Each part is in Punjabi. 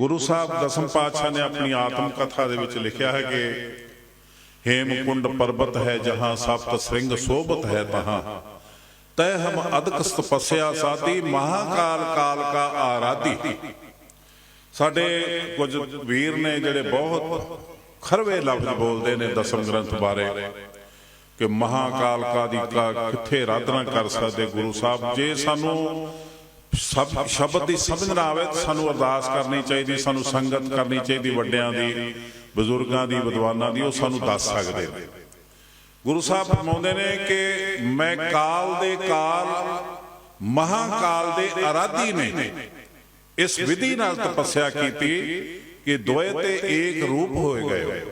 ਗੁਰੂ ਸਾਹਿਬ ਦਸਮ ਪਾਤਸ਼ਾਹ ਨੇ ਆਪਣੀ ਆਤਮ ਕਥਾ ਦੇ ਵਿੱਚ ਲਿਖਿਆ ਹੈ ਕਿ ਹੇਮਕੁੰਡ ਪਰਬਤ ਹੈ ਜਹਾਂ ਸਪਤ ਸਿੰਘ ਸੋਭਤ ਹੈ ਤਹਾਂ। ਤੈ ਹਮ ਅਦਕ ਤਪੱਸਿਆ ਸਾਦੀ ਮਹਾਕਾਲ ਕਾਲ ਕਾ ਆਰਾਧੀ। ਸਾਡੇ ਕੁਝ ਵੀਰ ਨੇ ਜਿਹੜੇ ਬਹੁਤ ਖਰਵੇ ਲਫ਼ਜ਼ ਬੋਲਦੇ ਨੇ ਦਸਮ ਗ੍ਰੰਥ ਬਾਰੇ ਕਿ ਮਹਾਕਾਲ ਕਾ ਦੀ ਕਾ ਕਿੱਥੇ ਆਰਾਧਨਾ ਕਰ ਸਕਦੇ ਗੁਰੂ ਸਾਹਿਬ? ਜੇ ਸਾਨੂੰ ਸਬ ਸ਼ਬਦ ਦੀ ਸਮਝ ਨਾ ਆਵੇ ਸਾਨੂੰ ਅਰਦਾਸ ਕਰਨੀ ਚਾਹੀਦੀ, ਸਾਨੂੰ ਸੰਗਤ ਕਰਨੀ ਚਾਹੀਦੀ, ਵੱਡਿਆਂ ਦੀ, ਬਜ਼ੁਰਗਾਂ ਦੀ, ਵਿਦਵਾਨਾਂ ਦੀ, ਉਹ ਸਾਨੂੰ ਦੱਸ ਸਕਦੇ ਨੇ। ਗੁਰੂ ਸਾਹਿਬ ਫਰਮਾਉਂਦੇ ਨੇ ਕਿ ਮੈਂ ਕਾਲ ਦੇ ਕਾਲ, ਮਹਾਕਾਲ ਦੇ ਅਰਾਧੀ ਨੇ। ਇਸ ਵਿਧੀ ਨਾਲ ਤਪੱਸਿਆ ਕੀਤੀ ਕਿ ਦੋਏ ਤੇ ਏਕ ਰੂਪ ਹੋਏ ਗਏ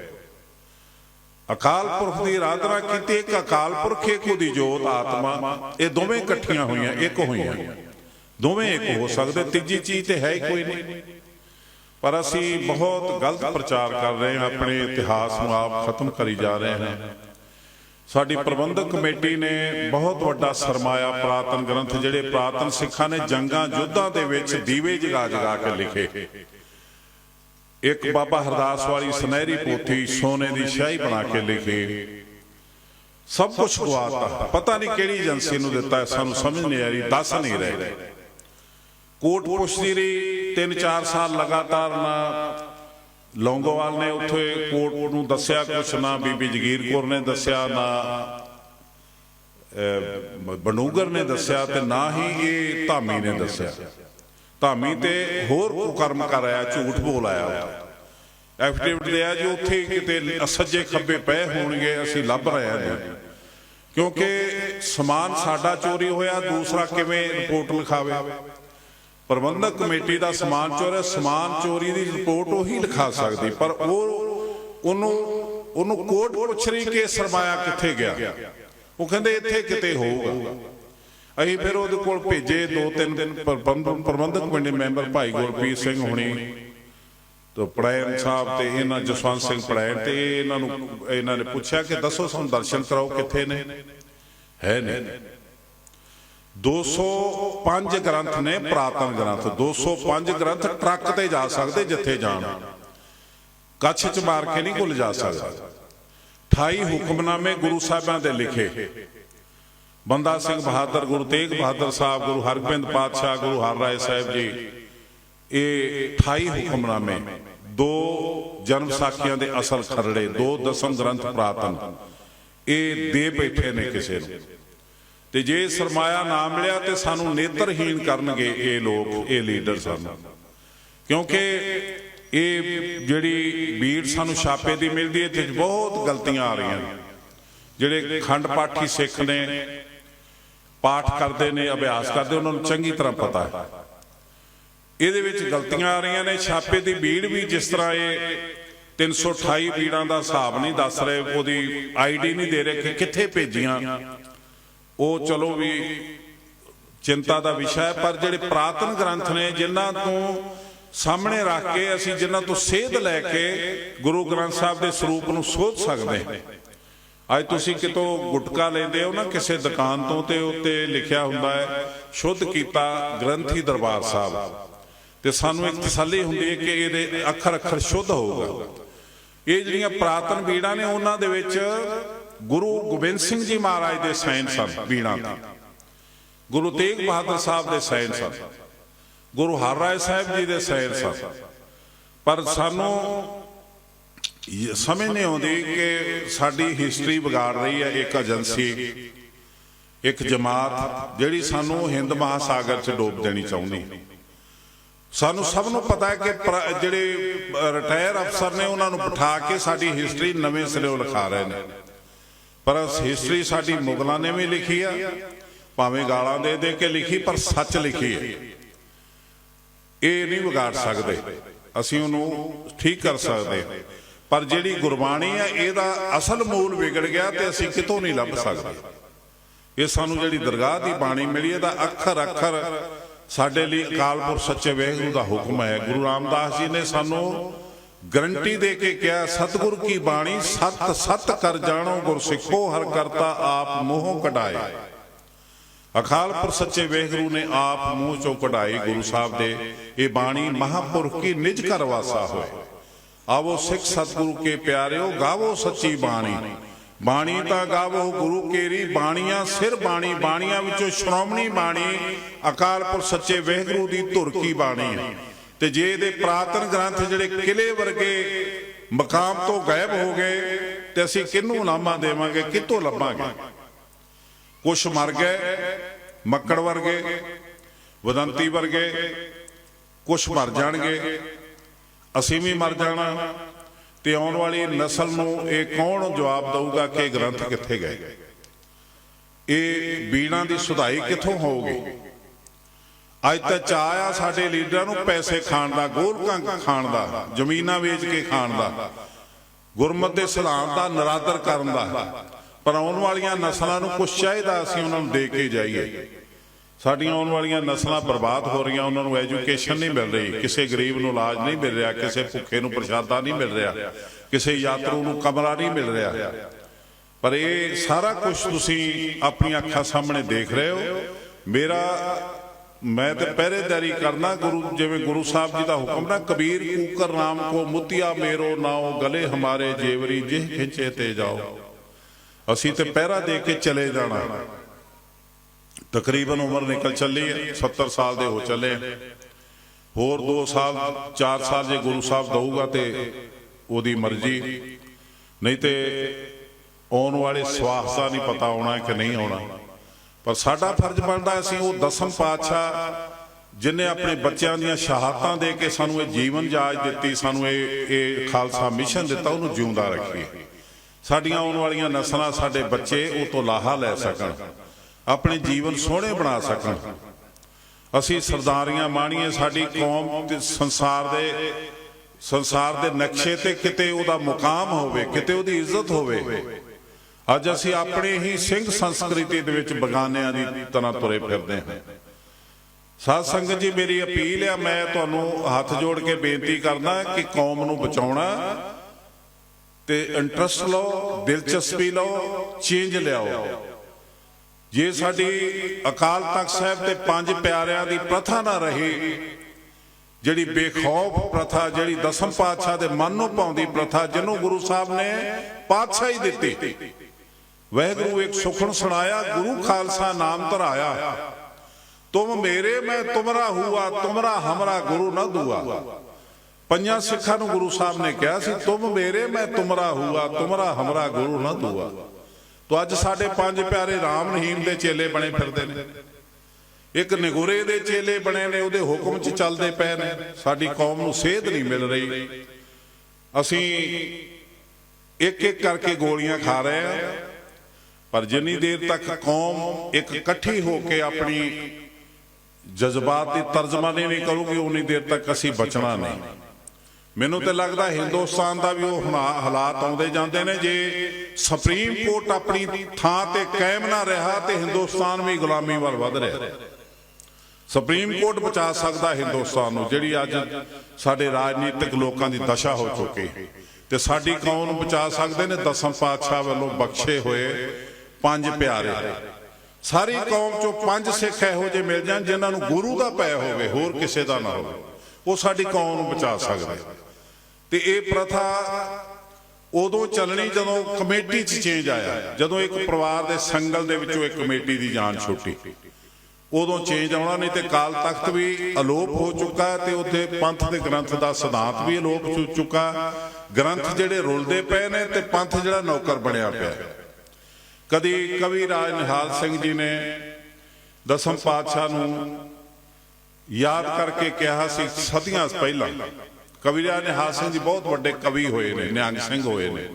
ਅਕਾਲ ਪੁਰਖ ਦੀ ਆਰਾਧਨਾ ਕੀਤੀ, ਇੱਕ ਅਕਾਲ ਪੁਰਖ, ਇੱਕ ਉਹਦੀ ਜੋਤ, ਆਤਮਾ, ਇਹ ਦੋਵੇਂ ਇਕੱਠੀਆਂ ਹੋਈਆਂ, ਇੱਕ ਹੋਈਆਂ। ਦੋਵੇਂ ਇੱਕ ਹੋ ਸਕਦੇ, ਤੀਜੀ ਚੀਜ਼ ਤੇ ਹੈ ਹੀ ਕੋਈ ਨਹੀਂ। ਪਰ ਅਸੀਂ ਬਹੁਤ ਗਲਤ ਪ੍ਰਚਾਰ ਕਰ ਰਹੇ ਹਾਂ, ਆਪਣੇ ਇਤਿਹਾਸ ਨੂੰ ਆਪ ਖਤਮ ਕਰੀ ਜਾ ਰਹੇ ਹਾਂ। ਸਾਡੀ ਪ੍ਰਬੰਧਕ ਕਮੇਟੀ ਨੇ ਬਹੁਤ ਵੱਡਾ ਸਰਮਾਇਆ ਪ੍ਰਾਤਨ ਗ੍ਰੰਥ, ਜਿਹੜੇ ਪ੍ਰਾਤਨ ਸਿੱਖਾਂ ਨੇ ਜੰਗਾਂ ਯੁੱਧਾਂ ਦੇ ਵਿੱਚ ਦੀਵੇ ਜਗਾ ਜਗਾ ਕੇ ਲਿਖੇ। ਇੱਕ ਬਾਬਾ ਹਰਦਾਸ ਵਾਲੀ ਸੁਨਹਿਰੀ ਪੋਥੀ ਸੋਨੇ ਦੀ ਸ਼ਾਹੀ ਬਣਾ ਕੇ ਲਿਖੀ। ਸਭ ਕੁਝ ਗਵਾਤਾ ਪਤਾ ਨਹੀਂ ਕਿਹੜੀ ਏਜੰਸੀ ਨੂੰ ਦਿੱਤਾ, ਸਾਨੂੰ ਸਮਝ ਨਹੀਂ ਆ ਰਹੀ, ਦੱਸ ਨਹੀਂ ਰਹੇ। ਕੋਟ ਪੁੱਛਦੀ ਰਹੀ 3-4 ਸਾਲ ਲਗਾਤਾਰ ਨਾ ਲੌਂਗੋਵਾਲ ਨੇ ਉੱਥੇ ਕੋਰਟ ਨੂੰ ਦੱਸਿਆ ਕੁਛ ਨਾ, ਬੀਬੀ ਜਗੀਰ ਕੌਰ ਨੇ ਦੱਸਿਆ ਨਾ ਬਨੂਗਰ ਨੇ ਦੱਸਿਆ ਤੇ ਨਾ ਹੀ ਇਹ ਧਾਮੀ ਨੇ ਦੱਸਿਆ। ਧਾਮੀ ਤੇ ਹੋਰ ਕੁਕਰਮ ਕਰ ਆਇਆ, ਝੂਠ ਬੋਲ ਆਇਆ ਐਫੀਡੇਵਿਟ ਲਿਆ ਜੀ, ਉੱਥੇ ਕਿਤੇ ਅਸੱਜੇ ਖੱਬੇ ਪਏ ਹੋਣਗੇ, ਅਸੀਂ ਲੱਭ ਰਹੇ ਹਾਂ ਕਿਉਂਕਿ ਸਮਾਨ ਸਾਡਾ ਚੋਰੀ ਹੋਇਆ, ਦੂਸਰਾ ਕਿਵੇਂ ਰਿਪੋਰਟ ਲਿਖਾਵੇ? ਪ੍ਰਬੰਧਕ ਕਮੇਟੀ ਦਾ ਸਮਾਨ ਚੋਰੀ ਸਮਾਨ ਚੋਰੀ ਦੀ ਰਿਪੋਰਟ ਉਹੀ ਲਿਖਾ ਸਕਦੀ, ਪਰ ਉਹ ਉਹਨੂੰ ਉਹਨੂੰ ਕੋਰਟ ਪੁੱਛ ਰਹੀ ਕਿ ਸਰਮਾਇਆ ਕਿੱਥੇ ਗਿਆ? ਉਹ ਕਹਿੰਦੇ ਇੱਥੇ ਕਿਤੇ ਹੋਊਗਾ। ਅਸੀਂ ਫਿਰ ਉਹਦੇ ਕੋਲ ਭੇਜੇ ਦੋ ਤਿੰਨ ਦਿਨ ਪ੍ਰਬੰਧਕ ਪ੍ਰਬੰਧਕ ਕਮੇਟੀ ਮੈਂਬਰ ਭਾਈ ਗੁਰਪ੍ਰੀਤ ਸਿੰਘ ਹੁਣੀ, ਤੋ ਪੜੈਣ ਸਾਹਿਬ ਤੇ ਇਹਨਾਂ ਜਸਵੰਤ ਸਿੰਘ ਪੜੈਣ ਤੇ ਇਹਨਾਂ ਨੂੰ, ਇਹਨਾਂ ਨੇ ਪੁੱਛਿਆ ਕਿ ਦੱਸੋ ਸਾਨੂੰ ਦਰਸ਼ਨ ਕਰਾਓ ਕਿੱਥੇ ਨੇ? ਹੈ ਨਹੀਂ। 205 ਗ੍ਰੰਥ ਨੇ ਪ੍ਰਾਤਨ ਗ੍ਰੰਥ 205 ਗ੍ਰੰਥ ਟਰੱਕ ਤੇ ਜਾ ਸਕਦੇ ਜਿੱਥੇ ਜਾਣ। ਕੱਛ ਚ ਮਾਰ ਕੇ ਨਹੀਂ ਭੁੱਲ ਜਾ ਸਕਦਾ। 28 ਹੁਕਮਨਾਮੇ ਗੁਰੂ ਸਾਹਿਬਾਂ ਦੇ ਲਿਖੇ। ਬੰਦਾ ਸਿੰਘ ਬਹਾਦਰ, ਗੁਰੂ ਤੇਗ ਬਹਾਦਰ ਸਾਹਿਬ, ਗੁਰੂ ਹਰਗੋਬਿੰਦ ਪਾਤਸ਼ਾਹ, ਗੁਰੂ ਹਰਰਾਏ ਸਾਹਿਬ ਜੀ, ਇਹ 28 ਹੁਕਮਨਾਮੇ, ਦੋ ਜਨਮ ਸਾਖੀਆਂ ਦੇ ਅਸਲ ਖਰੜੇ, ਦੋ ਦਸਮ ਗ੍ਰੰਥ ਪ੍ਰਾਤਨ। ਇਹ ਦੇ ਬੈਠੇ ਨੇ ਕਿਸੇ ਨੂੰ। ਤੇ ਜੇ ਸਰਮਾਇਆ ਨਾ ਮਿਲਿਆ ਤੇ ਸਾਨੂੰ ਨੇਤਰਹੀਣ ਕਰਨਗੇ ਇਹ ਲੋਕ, ਇਹ ਲੀਡਰ ਸਾਨੂੰ। ਕਿਉਂਕਿ ਇਹ ਜਿਹੜੀ ਬੀੜ ਸਾਨੂੰ ਛਾਪੇ ਦੀ ਮਿਲਦੀ ਹੈ ਤੇ ਬਹੁਤ ਗਲਤੀਆਂ ਆ ਰਹੀਆਂ ਨੇ। ਜਿਹੜੇ ਖੰਡ ਪਾਠੀ ਸਿੱਖ ਨੇ, ਪਾਠ ਕਰਦੇ ਨੇ, ਅਭਿਆਸ ਕਰਦੇ, ਉਹਨਾਂ ਨੂੰ ਚੰਗੀ ਤਰ੍ਹਾਂ ਪਤਾ ਹੈ। ਇਹਦੇ ਵਿੱਚ ਗਲਤੀਆਂ ਆ ਰਹੀਆਂ ਨੇ, ਛਾਪੇ ਦੀ ਬੀੜ ਵੀ ਜਿਸ ਤਰ੍ਹਾਂ ਇਹ 328 ਬੀੜਾਂ ਦਾ ਹਿਸਾਬ ਨਹੀਂ ਦੱਸ ਰਹੇ, ਉਹਦੀ ਆਈਡੀ ਨਹੀਂ ਦੇ ਰਹੇ ਕਿ ਕਿੱਥੇ ਭੇਜੀਆਂ। ਉਹ ਚਲੋ ਵੀ ਚਿੰਤਾ ਦਾ ਵਿਸ਼ਾ ਹੈ, ਪਰ ਜਿਹੜੇ ਪ੍ਰਾਤਨ ਗ੍ਰੰਥ ਨੇ, ਜਿਨ੍ਹਾਂ ਤੋਂ ਸਾਹਮਣੇ ਰੱਖ ਕੇ ਅਸੀਂ ਜਿਨ੍ਹਾਂ ਤੋਂ ਸੇਧ ਲੈ ਕੇ ਗੁਰੂ ਗ੍ਰੰਥ ਸਾਹਿਬ ਦੇ ਸਰੂਪ ਨੂੰ ਸੋਧ ਸਕਦੇ ਹਾਂ। ਅੱਜ ਤੁਸੀਂ ਕਿਤੋਂ ਗੁਟਕਾ ਲੈਂਦੇ ਹੋ ਨਾ, ਕਿਸੇ ਦੁਕਾਨ ਤੋਂ, ਤੇ ਉੱਤੇ ਲਿਖਿਆ ਹੁੰਦਾ ਹੈ, ਸ਼ੁੱਧ ਕੀਤਾ ਗ੍ਰੰਥੀ ਦਰਬਾਰ ਸਾਹਿਬ। ਤੇ ਸਾਨੂੰ ਇੱਕ ਤਸੱਲੀ ਹੁੰਦੀ ਹੈ ਕਿ ਇਹਦੇ ਅੱਖਰ ਅੱਖਰ ਸ਼ੁੱਧ ਹੋਊਗਾ। ਇਹ ਜਿਹੜੀਆਂ ਪ੍ਰਾਤਨ ਬੀੜਾਂ ਨੇ, ਉਹਨਾਂ ਦੇ ਵਿੱਚ ਗੁਰੂ ਗੋਬਿੰਦ ਸਿੰਘ ਜੀ ਮਹਾਰਾਜ ਦੇ ਸਾਈਨ ਸਨ ਬੀੜਾਂ ਤੇ। ਗੁਰੂ ਤੇਗ ਬਹਾਦਰ ਸਾਹਿਬ ਦੇ ਸੈਨ ਸਨ ਗੁਰੂ ਹਰਰਾਏ ਸਾਹਿਬ ਜੀ ਦੇ ਸੈਨ ਸਨ ਪਰ ਸਾਨੂੰ ਸਮਝ ਨਹੀਂ ਆਉਂਦੀ ਕਿ ਸਾਡੀ ਹਿਸਟਰੀ ਵਿਗਾੜ ਰਹੀ ਹੈ ਇੱਕ ਏਜੰਸੀ, ਇੱਕ ਜਮਾਤ ਜਿਹੜੀ ਸਾਨੂੰ ਹਿੰਦ ਮਹਾਸਾਗਰ 'ਚ ਡੋਬ ਦੇਣੀ ਚਾਹੁੰਦੀ। ਸਾਨੂੰ ਸਭ ਨੂੰ ਪਤਾ ਹੈ ਕਿ ਜਿਹੜੇ ਰਿਟਾਇਰ ਅਫਸਰ ਨੇ ਉਹਨਾਂ ਨੂੰ ਬਿਠਾ ਕੇ ਸਾਡੀ ਹਿਸਟਰੀ ਨਵੇਂ ਸਿਰੋਂ ਲਿਖਾ ਰਹੇ ਨੇ। ਪਰ ਹਿਸਟਰੀ ਸਾਡੀ ਮੁਗਲਾਂ ਨੇ ਵੀ ਲਿਖੀ ਆ। ਭਾਵੇਂ ਗਾਲਾਂ ਦੇ ਦੇ ਕੇ ਲਿਖੀ, ਪਰ ਸੱਚ ਲਿਖੀ ਹੈ ਇਹ ਨਹੀਂ ਵਿਗਾੜ ਸਕਦੇ। ਅਸੀਂ ਉਹਨੂੰ ਠੀਕ ਕਰ ਸਕਦੇ ਪਰ ਜਿਹੜੀ ਗੁਰਬਾਣੀ ਹੈ ਇਹਦਾ ਅਸਲ ਮੂਲ ਵਿਗੜ ਗਿਆ ਤੇ ਅਸੀਂ ਕਿਤੋਂ ਨਹੀਂ ਲੱਭ ਸਕਦੇ। ਇਹ ਸਾਨੂੰ ਜਿਹੜੀ ਦਰਗਾਹ ਦੀ ਬਾਣੀ ਮਿਲੀ, ਇਹਦਾ ਅੱਖਰ ਅੱਖਰ ਸਾਡੇ ਲਈ ਅਕਾਲ ਪੁਰਖ ਸੱਚੇ ਵਾਹਿਗੁਰੂ ਦਾ ਹੁਕਮ ਹੈ। ਗੁਰੂ ਰਾਮਦਾਸ ਜੀ ਨੇ ਸਾਨੂੰ ਗਰੰਟੀ ਦੇ ਕੇ ਕਿਹਾ, ਸਤਿਗੁਰ ਕੀ ਬਾਣੀ? ਸਤ ਸਤ ਕਰ ਜਾਣੋ ਗੁਰਸਿੱਖੋ, ਹਰ ਕਰਤਾ ਆਪ ਮੋਹ ਕਢਾਏ। ਅਕਾਲਪੁਰ ਸੱਚੇ ਵੇਖਰੂ ਨੇ ਆਪ ਮੂੰਹ ਚੋਂ ਕਢਾਈ ਗੁਰੂ ਸਾਹਿਬ ਦੇ। ਇਹ ਬਾਣੀ ਮਹਾਪੁਰਖ ਕੀ ਨਿਜ ਘਰ ਵਾਸਾ ਹੋਏ। ਆਵੋ ਸਿੱਖ ਸਤਿਗੁਰੂ ਕੇ ਪਿਆਰਿਓ, ਗਾਵੋ ਸੱਚੀ ਬਾਣੀ। ਬਾਣੀ ਤਾਂ ਗਾਵੋ ਗੁਰੂ ਕੇਰੀ, ਬਾਣੀਆਂ ਸਿਰ ਬਾਣੀ, ਬਾਣੀਆਂ ਵਿੱਚੋਂ ਸ਼੍ਰੋਮਣੀ ਬਾਣੀ। ਅਕਾਲਪੁਰ ਸੱਚੇ ਵੇਖਰੂ ਦੀ ਧੁਰ ਕੀ ਬਾਣੀ ਹੈ? ਤੇ ਜੇ ਇਹਦੇ ਪ੍ਰਾਤਨ ਗ੍ਰੰਥ ਜਿਹੜੇ ਕਿਲੇ ਵਰਗੇ ਮਕਾਮ ਤੋਂ ਗਾਇਬ ਹੋ ਗਏ, ਤੇ ਅਸੀਂ ਕਿਹਨੂੰ ਲਾਮਾ ਦੇਵਾਂਗੇ, ਕਿੱਥੋਂ ਲੱਭਾਂਗੇ? ਕੁਛ ਮਰ ਗਏ, ਮੱਕੜ ਵਰਗੇ ਵਦੰਤੀ ਵਰਗੇ, ਕੁਛ ਮਰ ਜਾਣਗੇ। ਅਸੀਂ ਵੀ ਮਰ ਜਾਣਾ। ਤੇ ਆਉਣ ਵਾਲੀ ਨਸਲ ਨੂੰ ਇਹ ਕੌਣ ਜਵਾਬ ਦਊਗਾ ਕਿ ਇਹ ਗ੍ਰੰਥ ਕਿੱਥੇ ਗਏ? ਇਹ ਬੀੜਾਂ ਦੀ ਸੁਧਾਈ ਕਿੱਥੋਂ ਹੋਊਗੀ? ਅੱਜ ਤਾਂ ਚਾਹ ਆ ਸਾਡੇ ਲੀਡਰਾਂ ਨੂੰ ਪੈਸੇ ਖਾਣ ਦਾ ਗੋਲਕਾਂ ਖਾਣ ਦਾ, ਜ਼ਮੀਨਾਂ ਵੇਚ ਕੇ ਖਾਣ ਦਾ, ਗੁਰਮਤ ਦੇ ਸਿਧਾਂਤ ਦਾ ਨਰਾਦਰ ਕਰਨ ਦਾ। ਪਰ ਆਉਣ ਵਾਲੀਆਂ ਨਸਲਾਂ ਨੂੰ ਕੁਛ ਚਾਹੀਦਾ, ਅਸੀਂ ਉਹਨਾਂ ਨੂੰ ਦੇ ਕੇ ਜਾਈਏ। ਸਾਡੀਆਂ ਆਉਣ ਵਾਲੀਆਂ ਨਸਲਾਂ ਬਰਬਾਦ ਹੋ ਰਹੀਆਂ, ਉਹਨਾਂ ਨੂੰ ਐਜੂਕੇਸ਼ਨ ਨਹੀਂ ਮਿਲ ਰਹੀ। ਕਿਸੇ ਗਰੀਬ ਨੂੰ ਇਲਾਜ ਨਹੀਂ ਮਿਲ ਰਿਹਾ, ਕਿਸੇ ਭੁੱਖੇ ਨੂੰ ਪ੍ਰਸ਼ਾਦਾ ਨਹੀਂ ਮਿਲ ਰਿਹਾ, ਕਿਸੇ ਯਾਤਰੂ ਨੂੰ ਕਮਰਾ ਨਹੀਂ ਮਿਲ ਰਿਹਾ। ਪਰ ਇਹ ਸਾਰਾ ਕੁਝ ਤੁਸੀਂ ਆਪਣੀਆਂ ਅੱਖਾਂ ਸਾਹਮਣੇ ਦੇਖ ਰਹੇ ਹੋ। ਮੇਰਾ ਮੈਂ ਤੇ ਪਹਿਰੇਦਾਰੀ ਕਰਨਾ ਗੁਰੂ, ਜਿਵੇਂ ਗੁਰੂ ਸਾਹਿਬ ਜੀ ਦਾ ਹੁਕਮ ਨਾ, ਕਬੀਰ ਕੂਕਰ ਨਾਮ ਕੋ ਮੁਤਿਆ ਮੇਰੋ ਨਾਓ ਗਲੇ ਹਮਾਰੇ ਜੇਵਰੀ ਜਿਹ ਖਿੱਚੇ ਤੇ ਜਾਓ। ਅਸੀਂ ਤੇ ਪਹਿਰਾ ਦੇ ਕੇ ਚਲੇ ਜਾਣਾ। ਤਕਰੀਬਨ ਉਮਰ ਨਿਕਲ ਚੱਲੀ ਹੈ 70 ਸਾਲ ਦੇ ਹੋ ਚੱਲੇ ਹੋਰ 2 ਸਾਲ 4 ਸਾਲ ਜੇ ਗੁਰੂ ਸਾਹਿਬ ਦਊਗਾ ਤੇ ਉਹਦੀ ਮਰਜ਼ੀ। ਨਹੀਂ ਤੇ ਆਉਣ ਵਾਲੇ ਸਵਾਸ ਦਾ ਨਹੀਂ ਪਤਾ ਆਉਣਾ ਕਿ ਨਹੀਂ ਆਉਣਾ। ਪਰ ਸਾਡਾ ਫਰਜ਼ ਬਣਦਾ ਅਸੀਂ ਉਹ ਦਸਮ ਪਾਤਸ਼ਾਹ ਜਿਨੇ ਆਪਣੇ ਬੱਚਿਆਂ ਦੀਆਂ ਸ਼ਹਾਦਤਾਂ ਦੇ ਕੇ ਸਾਨੂੰ ਇਹ ਜੀਵਨ ਜਾਚ ਦਿੱਤੀ, ਸਾਨੂੰ ਇਹ ਇਹ ਖਾਲਸਾ ਮਿਸ਼ਨ ਦਿੱਤਾ, ਉਹਨੂੰ ਜਿਉਂਦਾ ਰੱਖੀਏ। ਸਾਡੀਆਂ ਆਉਣ ਵਾਲੀਆਂ ਨਸਲਾਂ ਸਾਡੇ ਬੱਚੇ ਉਹ ਤੋਂ ਲਾਹਾ ਲੈ ਸਕਣ, ਆਪਣੇ ਜੀਵਨ ਸੋਹਣੇ ਬਣਾ ਸਕਣ। ਅਸੀਂ ਸਰਦਾਰੀਆਂ ਮਾਣੀਏ, ਸਾਡੀ ਕੌਮ ਤੇ ਸੰਸਾਰ ਦੇ ਸੰਸਾਰ ਦੇ ਨਕਸ਼ੇ ਤੇ ਕਿਤੇ ਉਹਦਾ ਮੁਕਾਮ ਹੋਵੇ, ਕਿਤੇ ਉਹਦੀ ਇੱਜ਼ਤ ਹੋਵੇ ਅੱਜ ਅਸੀਂ ਆਪਣੇ ਹੀ ਸਿੰਘ ਸੰਸਕ੍ਰਿਤੀ ਦੇ ਵਿੱਚ ਬਗਾਨਿਆਂ ਦੀ ਤਰ੍ਹਾਂ ਤੁਰੇ ਫਿਰਦੇ ਹਾਂ। ਸਾਧ ਸੰਗਤ ਜੀ, ਮੇਰੀ ਅਪੀਲ ਆ, ਮੈਂ ਤੁਹਾਨੂੰ ਹੱਥ ਜੋੜ ਕੇ ਬੇਨਤੀ ਕਰਦਾ ਕਿ ਕੌਮ ਨੂੰ ਬਚਾਉਣਾ, ਤੇ ਇੰਟਰਸਟ ਲਓ, ਦਿਲਚਸਪੀ ਲਓ ਚੇਂਜ ਲਿਆਓ। ਜੇ ਸਾਡੀ ਅਕਾਲ ਤਖਤ ਸਾਹਿਬ ਤੇ ਪੰਜ ਪਿਆਰਿਆਂ ਦੀ ਪ੍ਰਥਾ ਨਾ ਰਹੀ, ਜਿਹੜੀ ਬੇਖੌਫ ਪ੍ਰਥਾ, ਜਿਹੜੀ ਦਸਮ ਪਾਤਸ਼ਾਹ ਦੇ ਮਨ ਨੂੰ ਪਾਉਂਦੀ ਪ੍ਰਥਾ, ਜਿਹਨੂੰ ਗੁਰੂ ਸਾਹਿਬ ਨੇ ਪਾਤਸ਼ਾਹੀ ਦਿੱਤੀ ਵਾਹਿਗੁਰੂ ਇੱਕ ਸੁਖਣ ਸੁਣਾਇਆ, ਗੁਰੂ ਖਾਲਸਾ ਨਾਮ ਧਰਾਇਆ। ਤੁਮ ਮੇਰੇ, ਮੈਂ ਤੁਮਰਾ ਹੁਆ, ਤੁਮਰਾ ਹਮਰਾ ਗੁਰੂ ਨਾ ਦੁਆ। ਪੰਜਾਂ ਸਿੱਖਾਂ ਨੂੰ ਗੁਰੂ ਸਾਹਿਬ ਨੇ ਕਿਹਾ ਸੀ, ਤੁਮ ਮੇਰੇ, ਮੈਂ ਤੁਮਰਾ ਹੁਆ, ਤੁਮਰਾ ਹਮਰਾ ਗੁਰੂ ਨਾ ਦੁਆ। ਤੋ ਅੱਜ ਸਾਡੇ ਪੰਜ ਪਿਆਰੇ ਰਾਮ ਰਹੀਮ ਦੇ ਚੇਲੇ ਬਣੇ ਫਿਰਦੇ ਨੇ। ਇੱਕ ਨਿਗੁਰੇ ਦੇ ਚੇਲੇ ਬਣੇ ਨੇ, ਉਹਦੇ ਹੁਕਮ 'ਚ ਚੱਲਦੇ ਪਏ ਨੇ। ਸਾਡੀ ਕੌਮ ਨੂੰ ਸੇਧ ਨਹੀਂ ਮਿਲ ਰਹੀ। ਅਸੀਂ ਇੱਕ ਇੱਕ ਕਰਕੇ ਗੋਲੀਆਂ ਖਾ ਰਹੇ ਆ। ਪਰ ਜਿੰਨੀ ਦੇਰ ਤੱਕ ਕੌਮ ਇੱਕ ਇਕੱਠੀ ਹੋ ਕੇ ਆਪਣੀ ਜਜ਼ਬਾਤ ਦੀ ਤਰਜਮਾਨੀ ਨਹੀਂ ਕਰੂਗੀ, ਉਨੀ ਦੇਰ ਤੱਕ ਅਸੀਂ ਬਚਣਾ ਨਹੀਂ। ਮੈਨੂੰ ਤੇ ਲੱਗਦਾ ਹਿੰਦੁਸਤਾਨ ਦਾ ਵੀ ਉਹ ਹੁਣਾ- ਹਾਲਾਤ ਆਉਂਦੇ ਜਾਂਦੇ ਨੇ, ਜੇ ਸੁਪਰੀਮ ਕੋਰਟ ਆਪਣੀ ਥਾਂ ਤੇ ਕਾਇਮ ਨਾ ਰਿਹਾ ਤੇ ਹਿੰਦੁਸਤਾਨ ਵੀ ਗੁਲਾਮੀ ਵੱਲ ਵਧ ਰਿਹਾ। ਸੁਪਰੀਮ ਕੋਰਟ ਬਚਾ ਸਕਦਾ ਹਿੰਦੁਸਤਾਨ ਨੂੰ, ਜਿਹੜੀ ਅੱਜ ਸਾਡੇ ਰਾਜਨੀਤਿਕ ਲੋਕਾਂ ਦੀ ਦਸ਼ਾ ਹੋ ਚੁੱਕੀ ਤੇ ਸਾਡੀ ਕੌਮ ਬਚਾ ਸਕਦੇ ਨੇ, ਦਸਮ ਪਾਤਸ਼ਾਹ ਵੱਲੋਂ ਬਖਸ਼ੇ ਹੋਏ ਪੰਜ ਪਿਆਰੇ। ਸਾਰੀ ਕੌਮ ਚੋਂ ਪੰਜ ਸਿੱਖ ਇਹੋ ਜਿਹੇ ਮਿਲ ਜਾਣ ਜਿਨ੍ਹਾਂ ਨੂੰ ਗੁਰੂ ਦਾ ਪੈ ਹੋਵੇ ਹੋਰ ਕਿਸੇ ਦਾ ਨਾ ਹੋਵੇ। ਉਹ ਸਾਡੀ ਕੌਮ ਨੂੰ ਬਚਾ ਸਕਦੇ। ਤੇ ਇਹ ਪ੍ਰਥਾ ਉਦੋਂ ਚੱਲਣੀ ਜਦੋਂ ਕਮੇਟੀ 'ਚ ਚੇਂਜ ਆਇਆ। ਜਦੋਂ ਇੱਕ ਪਰਿਵਾਰ ਦੇ ਸੰਗਲ ਦੇ ਵਿੱਚੋਂ ਇੱਕ ਕਮੇਟੀ ਦੀ ਜਾਨ ਛੁੱਟੀ। ਉਦੋਂ ਚੇਂਜ ਆਉਣਾ ਨਹੀਂ ਤੇ ਕਾਲ ਤਖਤ ਵੀ ਅਲੋਪ ਹੋ ਚੁੱਕਾ ਤੇ ਉੱਥੇ ਪੰਥ ਦੇ ਗ੍ਰੰਥ ਦਾ ਸਿਧਾਂਤ ਵੀ ਅਲੋਪ ਹੋ ਚੁੱਕਾ। ਗ੍ਰੰਥ ਜਿਹੜੇ ਰੁਲਦੇ ਪਏ ਨੇ ਤੇ ਪੰਥ ਜਿਹੜਾ ਨੌਕਰ ਬਣਿਆ ਪਿਆ। ਕਦੀ ਕਵੀ ਰਾਜ ਨਿਹਾਲ ਸਿੰਘ ਜੀ ਨੇ ਦਸਮ ਪਾਤਸ਼ਾਹ ਨੂੰ ਯਾਦ ਕਰਕੇ ਕਿਹਾ ਸੀ ਸਦੀਆਂ ਪਹਿਲਾਂ। ਕਵੀ ਰਾਜ ਨਿਹਾਲ ਸਿੰਘ ਜੀ ਬਹੁਤ ਵੱਡੇ ਕਵੀ ਹੋਏ ਨੇ, ਨਿਹੰਗ ਸਿੰਘ ਹੋਏ ਨੇ।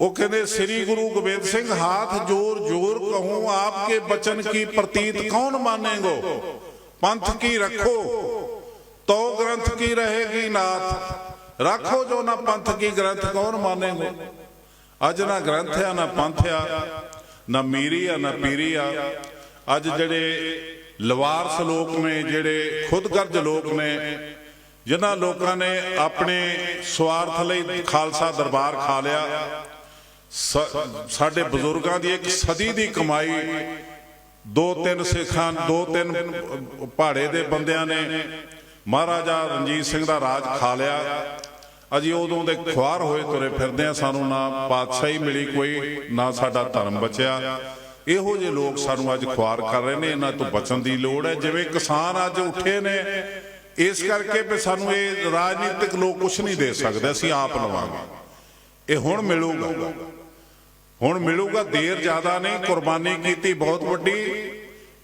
ਉਹ ਕਹਿੰਦੇ, ਸ੍ਰੀ ਗੁਰੂ ਗੋਬਿੰਦ ਸਿੰਘ, ਹਾਥ ਜੋਰ ਜੋਰ ਕਹੂੰ, ਆਪਕੇ ਬਚਨ ਕੀ ਪ੍ਰਤੀਤ ਕੌਣ ਮਾਨੇਗੋ? ਪੰਥ ਕੀ ਰੱਖੋ, ਤੋ ਗ੍ਰੰਥ ਕੀ ਰਹੇਗੀ ਨਾਥ? ਰੱਖੋ ਜੋ ਨਾ ਪੰਥ ਕੀ ਗ੍ਰੰਥ, ਕੌਣ ਮਾਨੇਗੋ? ਅੱਜ ਨਾ ਗ੍ਰੰਥ ਆ ਨਾ ਪੰਥ ਆ ਨਾ ਮੀਰੀ ਆ ਨਾ ਪੀਰੀ ਆ ਅੱਜ ਜਿਹੜੇ ਲਵਾਰਸ ਲੋਕ ਨੇ, ਜਿਹੜੇ ਖੁਦਗਰਜ ਲੋਕ ਨੇ, ਜਿਨ੍ਹਾਂ ਲੋਕਾਂ ਨੇ ਆਪਣੇ ਸਵਾਰਥ ਲਈ ਖਾਲਸਾ ਦਰਬਾਰ ਖਾ ਲਿਆ ਸਾਡੇ ਬਜ਼ੁਰਗਾਂ ਦੀ ਇੱਕ ਸਦੀ ਦੀ ਕਮਾਈ ਦੋ ਤਿੰਨ ਸਿੱਖਾਂ ਦੋ ਤਿੰਨ ਪਹਾੜੇ ਦੇ ਬੰਦਿਆਂ ਨੇ, ਮਹਾਰਾਜਾ ਰਣਜੀਤ ਸਿੰਘ ਦਾ ਰਾਜ ਖਾ ਲਿਆ। ਅਜੀ ਉਦੋਂ ਦੇ ਖੁਆਰ ਹੋਏ ਤੁਰੇ ਫਿਰਦੇ ਆ, ਸਾਨੂੰ ਨਾ ਪਾਤਸ਼ਾਹੀ ਮਿਲੀ ਕੋਈ, ਨਾ ਸਾਡਾ ਧਰਮ ਬਚਿਆ। ਇਹੋ ਜਿਹੇ ਲੋਕ ਸਾਨੂੰ ਅੱਜ ਖੁਆਰ ਕਰ ਰਹੇ ਨੇ, ਇਹਨਾਂ ਤੋਂ ਬਚਣ ਦੀ ਲੋੜ ਹੈ। ਜਿਵੇਂ ਕਿਸਾਨ ਅੱਜ ਉੱਠੇ ਨੇ, ਇਸ ਕਰਕੇ ਵੀ ਸਾਨੂੰ ਇਹ ਰਾਜਨੀਤਿਕ ਲੋਕ ਕੁਝ ਨਹੀਂ ਦੇ ਸਕਦੇ, ਅਸੀਂ ਆਪ ਲਵਾਂਗੇ। ਇਹ ਹੁਣ ਮਿਲੂਗਾ। ਹੁਣ ਮਿਲੂਗਾ, ਦੇਰ ਜ਼ਿਆਦਾ ਨਹੀਂ, ਕੁਰਬਾਨੀ ਕੀਤੀ ਬਹੁਤ ਵੱਡੀ।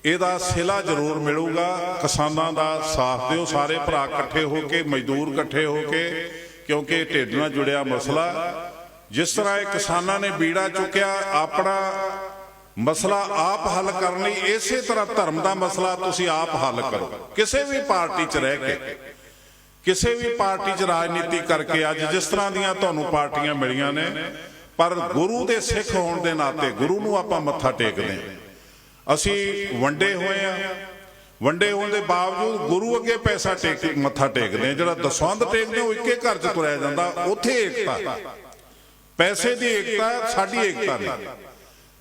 ਇਹਦਾ ਸਿਲਾ ਜ਼ਰੂਰ ਮਿਲੂਗਾ। ਕਿਸਾਨਾਂ ਦਾ ਸਾਥ ਦਿਓ, ਸਾਰੇ ਭਰਾ ਇਕੱਠੇ ਹੋ ਕੇ, ਮਜ਼ਦੂਰ ਇਕੱਠੇ ਹੋ ਕੇ। ਕਿਉਂਕਿ ਢਿੱਡ ਨਾਲ ਜੁੜਿਆ ਮਸਲਾ, ਜਿਸ ਤਰ੍ਹਾਂ ਇਹ ਕਿਸਾਨਾਂ ਨੇ ਬੀੜਾ ਚੁੱਕਿਆ, ਆਪਣਾ ਮਸਲਾ ਆਪ ਹੱਲ ਕਰਨ ਲਈ ਇਸੇ ਤਰ੍ਹਾਂ ਧਰਮ ਦਾ ਮਸਲਾ ਤੁਸੀਂ ਆਪ ਹੱਲ ਕਰੋ। ਕਿਸੇ ਵੀ ਪਾਰਟੀ 'ਚ ਰਹਿ ਕੇ, ਕਿਸੇ ਵੀ ਪਾਰਟੀ 'ਚ ਰਾਜਨੀਤੀ ਕਰਕੇ ਅੱਜ ਜਿਸ ਤਰ੍ਹਾਂ ਦੀਆਂ ਤੁਹਾਨੂੰ ਪਾਰਟੀਆਂ ਮਿਲੀਆਂ ਨੇ, ਪਰ ਗੁਰੂ ਦੇ ਸਿੱਖ ਹੋਣ ਦੇ ਨਾਤੇ ਗੁਰੂ ਨੂੰ ਆਪਾਂ ਮੱਥਾ ਟੇਕਦੇ ਹਾਂ। ਅਸੀਂ ਵੰਡੇ ਹੋਏ ਆ ਵੰਡੇ ਹੋਣ ਦੇ ਬਾਵਜੂਦ ਗੁਰੂ ਅੱਗੇ ਪੈਸਾ ਟੇਕ ਮੱਥਾ ਟੇਕਦੇ ਆ। ਜਿਹੜਾ ਦਸਵੰਦ ਟੇਕਦੇ ਉਹ ਇੱਕੇ ਘਰ 'ਚ ਤੁਰਿਆ ਜਾਂਦਾ, ਉੱਥੇ ਏਕਤਾ। ਪੈਸੇ ਦੀ ਏਕਤਾ, ਸਾਡੀ ਏਕਤਾ ਨਹੀਂ।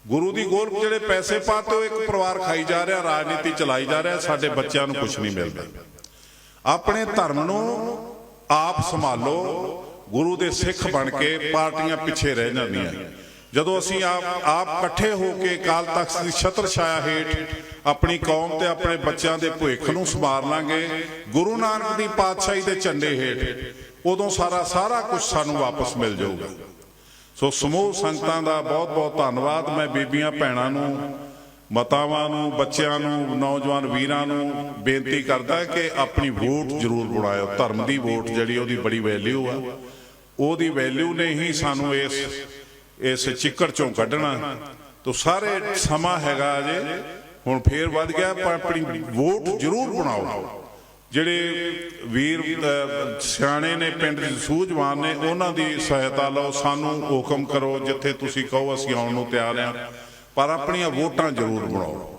ਗੁਰੂ ਦੀ ਗੋਲ ਜਿਹੜੇ ਪੈਸੇ ਪਾਤੇ, ਉਹ ਇੱਕ ਪਰਿਵਾਰ ਖਾਈ ਜਾ ਰਿਹਾ, ਰਾਜਨੀਤੀ ਚਲਾਈ ਜਾ ਰਿਹਾ, ਸਾਡੇ ਬੱਚਿਆਂ ਨੂੰ ਕੁਝ ਨਹੀਂ ਮਿਲਦਾ। ਆਪਣੇ ਧਰਮ ਨੂੰ ਆਪ ਸੰਭਾਲੋ, ਗੁਰੂ ਦੇ ਸਿੱਖ ਬਣ ਕੇ ਪਾਰਟੀਆਂ ਪਿੱਛੇ ਰਹਿ ਜਾਂਦੀਆਂ। ਜਦੋਂ ਅਸੀਂ ਆਪ ਆਪ ਇਕੱਠੇ ਹੋ ਕੇ ਕਾਲ ਤਖਤ ਦੀ ਛਤਰ ਛਾਇਆ ਹੇਠ ਆਪਣੀ ਕੌਮ ਤੇ ਆਪਣੇ ਬੱਚਿਆਂ ਦੇ ਭਵਿੱਖ ਨੂੰ ਸੰਭਾਲ ਲਾਂਗੇ, ਗੁਰੂ ਨਾਨਕ ਦੀ ਪਾਤਸ਼ਾਹੀ ਦੇ ਝੰਡੇ ਹੇਠ, ਉਦੋਂ ਸਾਰਾ ਸਾਰਾ ਕੁਝ ਸਾਨੂੰ ਵਾਪਸ ਮਿਲ ਜਾਊਗਾ। ਸੋ ਸਮੂਹ ਸੰਗਤਾਂ ਦਾ ਬਹੁਤ ਬਹੁਤ ਧੰਨਵਾਦ। ਮੈਂ ਬੀਬੀਆਂ ਭੈਣਾਂ ਨੂੰ, ਮਾਤਾਵਾਂ ਨੂੰ, ਬੱਚਿਆਂ ਨੂੰ, ਨੌਜਵਾਨ ਵੀਰਾਂ ਨੂੰ ਬੇਨਤੀ ਕਰਦਾ ਕਿ ਆਪਣੀ ਵੋਟ ਜ਼ਰੂਰ ਬਣਾਇਓ। ਧਰਮ ਦੀ ਵੋਟ ਜਿਹੜੀ ਉਹਦੀ ਬੜੀ ਵੈਲਿਊ ਆ। ਉਹਦੀ ਵੈਲਿਊ ਨੇ ਹੀ ਸਾਨੂੰ ਇਸ ਇਸ ਚਿੱਕੜ ਚੋਂ ਕੱਢਣਾ। ਤੋ ਸਾਰੇ ਸਮਾਂ ਹੈਗਾ ਜੇ, ਹੁਣ ਫੇਰ ਵੱਧ ਗਿਆ ਪਰ ਆਪਣੀ ਵੋਟ ਜ਼ਰੂਰ ਬਣਾਓ। ਜਿਹੜੇ ਵੀਰ ਸਿਆਣੇ ਨੇ, ਪਿੰਡ ਦੇ ਸੂਝਵਾਨ ਨੇ, ਉਹਨਾਂ ਦੀ ਸਹਾਇਤਾ ਲਓ, ਸਾਨੂੰ ਹੁਕਮ ਕਰੋ, ਜਿੱਥੇ ਤੁਸੀਂ ਕਹੋ ਅਸੀਂ ਆਉਣ ਨੂੰ ਤਿਆਰ ਹਾਂ। ਪਰ ਆਪਣੀਆਂ ਵੋਟਾਂ ਜ਼ਰੂਰ ਬਣਾਓ।